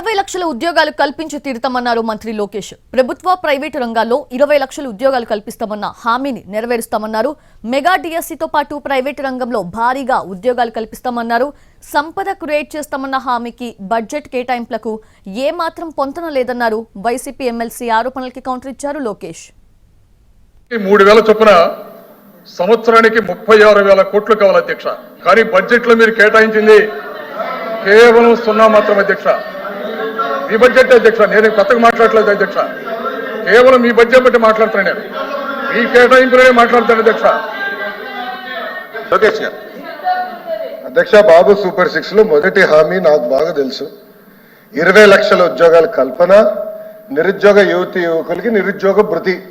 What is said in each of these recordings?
ఇరవై లక్షల ఉద్యోగాలు కల్పించి తీరుతామన్నారు మంత్రి లోకేష్. ప్రభుత్వ ప్రైవేటు రంగాల్లో ఇరవై లక్షల ఉద్యోగాలు కల్పిస్తామన్న హామీని నెరవేరుస్తామన్నారు. మెగా డిఎస్సితో పాటు ప్రైవేటు రంగంలో భారీగా ఉద్యోగాలు కల్పిస్తామన్నారు. సంపద క్రియేట్ చేస్తామన్న హామీకి బడ్జెట్ కేటాయింపులకు ఏమాత్రం పొంతన లేదన్నారు వైసీపీ ఎమ్మెల్సీ ఆరోపణలకి కౌంటర్ ఇచ్చారు లోకేష్. మూడు వేల చొప్పున సంవత్సరానికి ముప్పై ఆరు వేల కోట్లు కావాలి అధ్యక్ష. కానీ బడ్జెట్లో మీరు కేటాయించింది కేవలం సున్నా మాత్రం అధ్యక్ష. మీ బడ్జెట్ అధ్యక్ష నేను కొత్తగా మాట్లాడలేదు అధ్యక్ష. కేవలం మీ బడ్జెట్ బట్టి మాట్లాడుతాను నేను. మీ కేటాయింపులనే మాట్లాడతాను అధ్యక్ష. లోకేష్ గారు. అధ్యక్ష బాబు సూపర్ సిక్స్లో మొదటి హామీ నాకు బాగా తెలుసు. ఇరవై లక్షల ఉద్యోగాల కల్పన నిరుద్యోగ యువతి యువకులకి నిరుద్యోగ భృతి.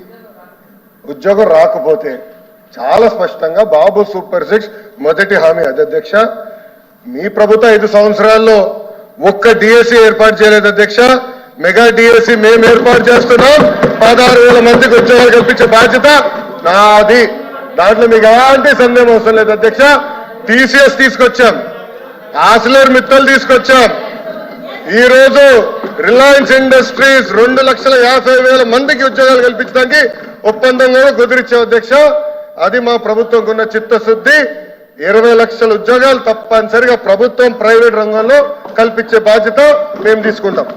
ఉద్యోగం రాకపోతే చాలా స్పష్టంగా బాబు సూపర్ సిక్స్ మొదటి హామీ. అది అధ్యక్ష మీ ప్రభుత్వ ఐదు సంవత్సరాల్లో ఒక్క డిఎస్సి ఏర్పాటు చేయలేదు అధ్యక్ష. మెగా డిఎస్సి మేము ఏర్పాటు చేస్తున్నాం. పదహారు వేల మందికి ఉద్యోగాలు కల్పించే బాధ్యత నాది. దాంట్లో మీకు ఎలాంటి సందేహం అవసరం లేదు అధ్యక్ష. టీసీఎస్ తీసుకొచ్చాం. ఆసిలర్ మిత్తలు తీసుకొచ్చాం. ఈ రోజు రిలయన్స్ ఇండస్ట్రీస్ రెండు లక్షల యాభై వేల మందికి ఉద్యోగాలు కల్పించడానికి ఒప్పందం కూడా కుదిరిచ్చాం అధ్యక్ష. అది మా ప్రభుత్వంకున్న చిత్తశుద్ధి. ఇరవై లక్షల ఉద్యోగాలు తప్పనిసరిగా ప్రభుత్వం ప్రైవేట్ రంగంలో కల్పించే బాధ్యత మేము తీసుకుంటాం.